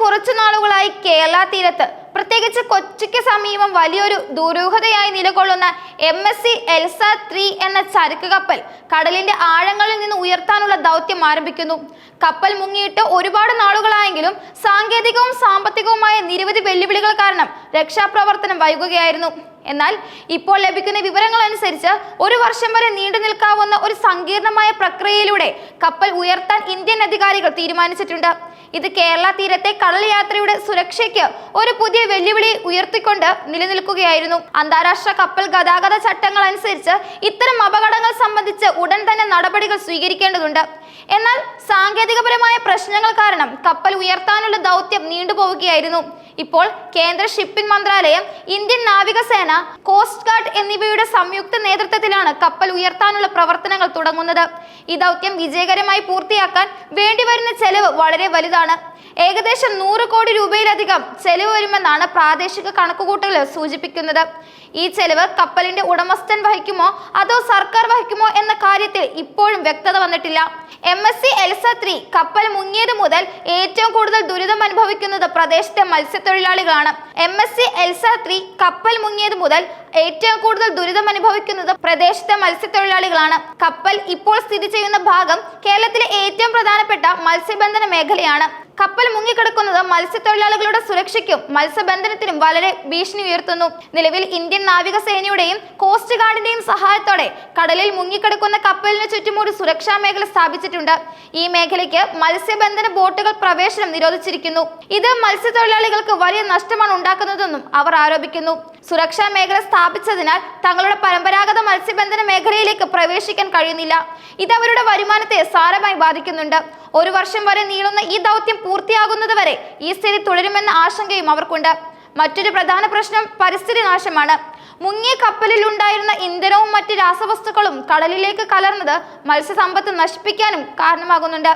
കുറച്ചു നാളുകളായി കേരള തീരത്ത്. പ്രത്യേകിച്ച് കൊച്ചിക്ക് സമീപം വലിയൊരു ദുരൂഹതയായി നിലകൊള്ളുന്ന M S C Elsa three എന്ന ചരക്ക് കപ്പൽ കടലിന്റെ ആഴങ്ങളിൽ നിന്ന് ഉയർത്താനുള്ള ദൗത്യം ആരംഭിക്കുന്നു. കപ്പൽ മുങ്ങിയിട്ട് ഒരുപാട് നാളുകളായെങ്കിലും സാങ്കേതികവും സാമ്പത്തികവുമായ നിരവധി വെല്ലുവിളികൾ കാരണം രക്ഷാപ്രവർത്തനം വൈകുകയായിരുന്നു. എന്നാൽ ഇപ്പോൾ ലഭിക്കുന്ന വിവരങ്ങൾ അനുസരിച്ച് ഒരു വർഷം വരെ നീണ്ടു നിൽക്കാവുന്ന ഒരു സങ്കീർണമായ പ്രക്രിയയിലൂടെ കപ്പൽ ഉയർത്താൻ ഇന്ത്യൻ അധികാരികൾ തീരുമാനിച്ചിട്ടുണ്ട്. ഇത് കേരള തീരത്തെ കടൽ യാത്രയുടെ സുരക്ഷയ്ക്ക് ഒരു പുതിയ വെല്ലുവിളി ഉയർത്തിക്കൊണ്ട് നിലനിൽക്കുകയായിരുന്നു. അന്താരാഷ്ട്ര കപ്പൽ ഗതാഗത ചട്ടങ്ങൾ അനുസരിച്ച് ഇത്തരം അപകടങ്ങൾ സംബന്ധിച്ച് ഉടൻ തന്നെ നടപടികൾ സ്വീകരിക്കേണ്ടതുണ്ട്. എന്നാൽ സാങ്കേതികപരമായ പ്രശ്നങ്ങൾ കാരണം കപ്പൽ ഉയർത്താനുള്ള ദൗത്യം നീണ്ടുപോവുകയായിരുന്നു. ഇപ്പോൾ കേന്ദ്ര ഷിപ്പിംഗ് മന്ത്രാലയം ഇന്ത്യൻ നാവികസേന കോസ്റ്റ് ഗാർഡ് എന്നിവയുടെ സംയുക്ത നേതൃത്വത്തിലാണ് കപ്പൽ ഉയർത്താനുള്ള പ്രവർത്തനങ്ങൾ തുടങ്ങുന്നത്. ഈ ദൗത്യം വിജയകരമായി പൂർത്തിയാക്കാൻ വേണ്ടിവരുന്ന ചെലവ് വളരെ വലുതാണ്. ഏകദേശം നൂറ് കോടി രൂപയിലധികം ചെലവ് വരുമെന്നാണ് പ്രാദേശിക കണക്കുകൂട്ടൽ സൂചിപ്പിക്കുന്നത്. ഈ ചെലവ് കപ്പലിന്റെ ഉടമസ്ഥൻ വഹിക്കുമോ? അതോ സർക്കാർ വഹിക്കുമോ എന്ന കാര്യത്തിൽ ഇപ്പോഴും വ്യക്തത വന്നിട്ടില്ല. M S C Elsa three കപ്പൽ മുങ്ങിയത് മുതൽ ഏറ്റവും കൂടുതൽ ദുരിതം അനുഭവിക്കുന്നത് പ്രദേശത്തെ മത്സ്യത്തൊഴിലാളികളാണ്. M S C Elsa three കപ്പൽ മുങ്ങിയത് മുതൽ ഏറ്റവും കൂടുതൽ ദുരിതം അനുഭവിക്കുന്നത് പ്രദേശത്തെ മത്സ്യത്തൊഴിലാളികളാണ്. കപ്പൽ ഇപ്പോൾ സ്ഥിതി ചെയ്യുന്ന ഭാഗം കേരളത്തിലെ ഏറ്റവും പ്രധാനപ്പെട്ട മത്സ്യബന്ധന മേഖലയാണ്. കപ്പൽ മുങ്ങിക്കിടക്കുന്നത് മത്സ്യത്തൊഴിലാളികളുടെ സുരക്ഷയ്ക്കും മത്സ്യബന്ധനത്തിനും വളരെ ഭീഷണി ഉയർത്തുന്നു. നിലവിൽ ഇന്ത്യൻ നാവികസേനയുടെയും കോസ്റ്റ് ഗാർഡിന്റെയും സഹായത്തോടെ കടലിൽ മുങ്ങിക്കിടക്കുന്ന കപ്പലിന് ചുറ്റും ഒരു സുരക്ഷാ മേഖല സ്ഥാപിച്ചിട്ടുണ്ട്. ഈ മേഖലയ്ക്ക് മത്സ്യബന്ധന ബോട്ടുകൾ പ്രവേശനം നിരോധിച്ചിരിക്കുന്നു. ഇത് മത്സ്യത്തൊഴിലാളികൾക്ക് വലിയ നഷ്ടമാണ് ഉണ്ടാക്കുന്നതെന്നും അവർ ആരോപിക്കുന്നു. സുരക്ഷാ മേഖല സ്ഥാപിച്ചതിനാൽ തങ്ങളുടെ പരമ്പരാഗത മത്സ്യബന്ധന മേഖലയിലേക്ക് പ്രവേശിക്കാൻ കഴിയുന്നില്ല. ഇത് അവരുടെ വരുമാനത്തെ സാരമായി ബാധിക്കുന്നുണ്ട്. ഒരു വർഷം വരെ നീളുന്ന ഈ ദൗത്യം പൂർത്തിയാകുന്നതുവരെ ഈ സ്ഥിതി തുടരുമെന്ന ആശങ്കയും അവർക്കുണ്ട്. മറ്റൊരു പ്രധാന പ്രശ്നം പരിസ്ഥിതി നാശമാണ്. മുങ്ങിയ കപ്പലിൽ ഉണ്ടായിരുന്ന ഇന്ധനവും മറ്റ് രാസവസ്തുക്കളും കടലിലേക്ക് കലർന്നത് മത്സ്യസമ്പത്ത് നശിപ്പിക്കാനും കാരണമാകുന്നുണ്ട്.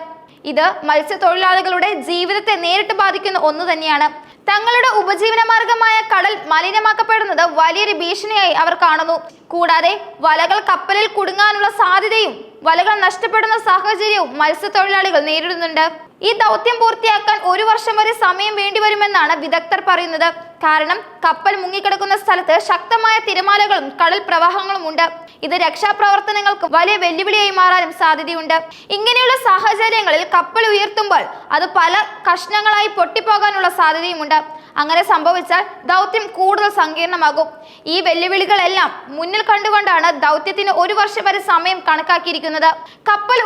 ഇത് മത്സ്യത്തൊഴിലാളികളുടെ ജീവിതത്തെ നേരിട്ട് ബാധിക്കുന്ന ഒന്ന് തന്നെയാണ്. തങ്ങളുടെ ഉപജീവന മാർഗമായ കടൽ മലിനമാക്കപ്പെടുന്നത് വലിയൊരു ഭീഷണിയായി അവർ കാണുന്നു. കൂടാതെ വലകൾ കപ്പലിൽ കുടുങ്ങാനുള്ള സാധ്യതയും വലകൾ നഷ്ടപ്പെടുന്ന സാഹചര്യവും മത്സ്യത്തൊഴിലാളികൾ നേരിടുന്നുണ്ട്. ഈ ദൗത്യം പൂർത്തിയാക്കാൻ ഒരു വർഷം വരെ സമയം വേണ്ടിവരുമെന്നാണ് വിദഗ്ധർ പറയുന്നത്. കാരണം കപ്പൽ മുങ്ങിക്കിടക്കുന്ന സ്ഥലത്ത് ശക്തമായ തിരമാലകളും കടൽ പ്രവാഹങ്ങളും ഉണ്ട് ഇത് രക്ഷാപ്രവർത്തനങ്ങൾക്ക് വലിയ വെല്ലുവിളിയായി മാറാനും സാധ്യതയുണ്ട്. ഇങ്ങനെയുള്ള സാഹചര്യങ്ങളിൽ കപ്പൽ ഉയർത്തുമ്പോൾ അത് പല കഷ്ണങ്ങളായി പൊട്ടിപ്പോകാനുള്ള സാധ്യതയുമുണ്ട്. അങ്ങനെ സംഭവിച്ചാൽ ദൗത്യം കൂടുതൽ സങ്കീർണമാകും. ഈ വെല്ലുവിളികളെല്ലാം മുന്നിൽ കണ്ടുകൊണ്ടാണ് ദൗത്യത്തിന് ഒരു വർഷം വരെ സമയം കണക്കാക്കിയിരിക്കുന്നത്. കപ്പൽ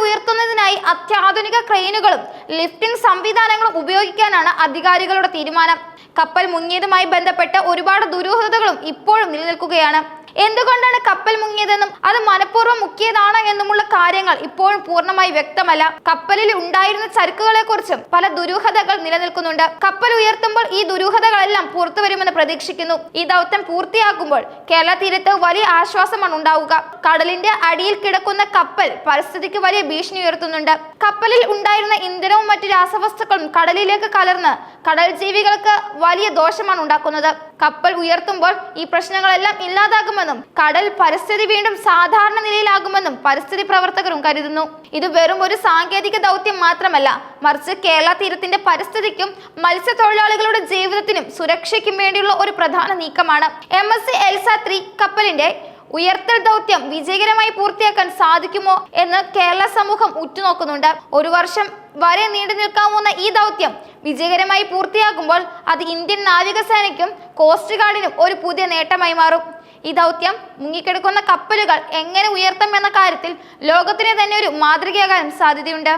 ഉയർത്തുന്നതിനായി അത്യാധുനിക ക്രെയിനുകളും ലിഫ്റ്റിംഗ് സംവിധാനങ്ങളും ഉപയോഗിക്കാനാണ് അധികാരികളുടെ തീരുമാനം. കപ്പൽ മുങ്ങിയതുമായി ബന്ധപ്പെട്ട് ഒരുപാട് ദുരൂഹതകളും ഇപ്പോഴും നിലനിൽക്കുകയാണ്. എന്തുകൊണ്ടാണ് കപ്പൽ മുങ്ങിയതെന്നും അത് മനഃപൂർവം മുക്കിയതാണോ എന്നുമുള്ള കാര്യങ്ങൾ ഇപ്പോഴും പൂർണമായി വ്യക്തമല്ല. കപ്പലിൽ ഉണ്ടായിരുന്ന ചരക്കുകളെ കുറിച്ചും പല ദുരൂഹതകൾ നിലനിൽക്കുന്നുണ്ട്. കപ്പൽ ഉയർത്തുമ്പോൾ ഈ ദുരൂഹതകളെല്ലാം പുറത്തു വരുമെന്ന് പ്രതീക്ഷിക്കുന്നു. ഈ ദൗത്യം പൂർത്തിയാക്കുമ്പോൾ കേരള തീരത്ത് വലിയ ആശ്വാസമാണ് ഉണ്ടാവുക. കടലിന്റെ അടിയിൽ കിടക്കുന്ന കപ്പൽ പരിസ്ഥിതിക്ക് വലിയ ഭീഷണി ഉയർത്തുന്നുണ്ട്. കപ്പലിൽ ഉണ്ടായിരുന്ന ഇന്ധനവും മറ്റു രാസവസ്തുക്കളും കടലിലേക്ക് കലർന്ന് കടൽ ജീവികൾക്ക് വലിയ ദോഷമാണ് ഉണ്ടാക്കുന്നത്. കപ്പൽ ഉയർത്തുമ്പോൾ ഈ പ്രശ്നങ്ങളെല്ലാം ഇല്ലാതാകുമെന്നും കടൽ പരിസ്ഥിതി വീണ്ടും സാധാരണ നിലയിലാകുമെന്നും പരിസ്ഥിതി പ്രവർത്തകരും കരുതുന്നു. ഇത് വെറും ഒരു സാങ്കേതിക ദൗത്യം മാത്രമല്ല മറിച്ച് കേരള തീരത്തിന്റെ പരിസ്ഥിതിക്കും മത്സ്യത്തൊഴിലാളികളുടെ ജീവിതത്തിനും സുരക്ഷയ്ക്കും വേണ്ടിയുള്ള ഒരു പ്രധാന നീക്കമാണ്. M S C Elsa three കപ്പലിന്റെ ഉയർത്തൽ ദൗത്യം വിജയകരമായി പൂർത്തിയാക്കാൻ സാധിക്കുമോ എന്ന് കേരള സമൂഹം ഉറ്റുനോക്കുന്നുണ്ട്. ഒരു വർഷം വരെ നീണ്ടു നിൽക്കാവുന്ന ഈ ദൗത്യം വിജയകരമായി പൂർത്തിയാകുമ്പോൾ അത് ഇന്ത്യൻ നാവികസേനയ്ക്കും കോസ്റ്റ് ഗാർഡിനും ഒരു പുതിയ നേട്ടമായി മാറും. ഈ ദൗത്യം മുങ്ങിക്കിടക്കുന്ന കപ്പലുകൾ എങ്ങനെ ഉയർത്തും എന്ന കാര്യത്തിൽ ലോകത്തിന് തന്നെ ഒരു മാതൃകയാകാനും സാധ്യതയുണ്ട്.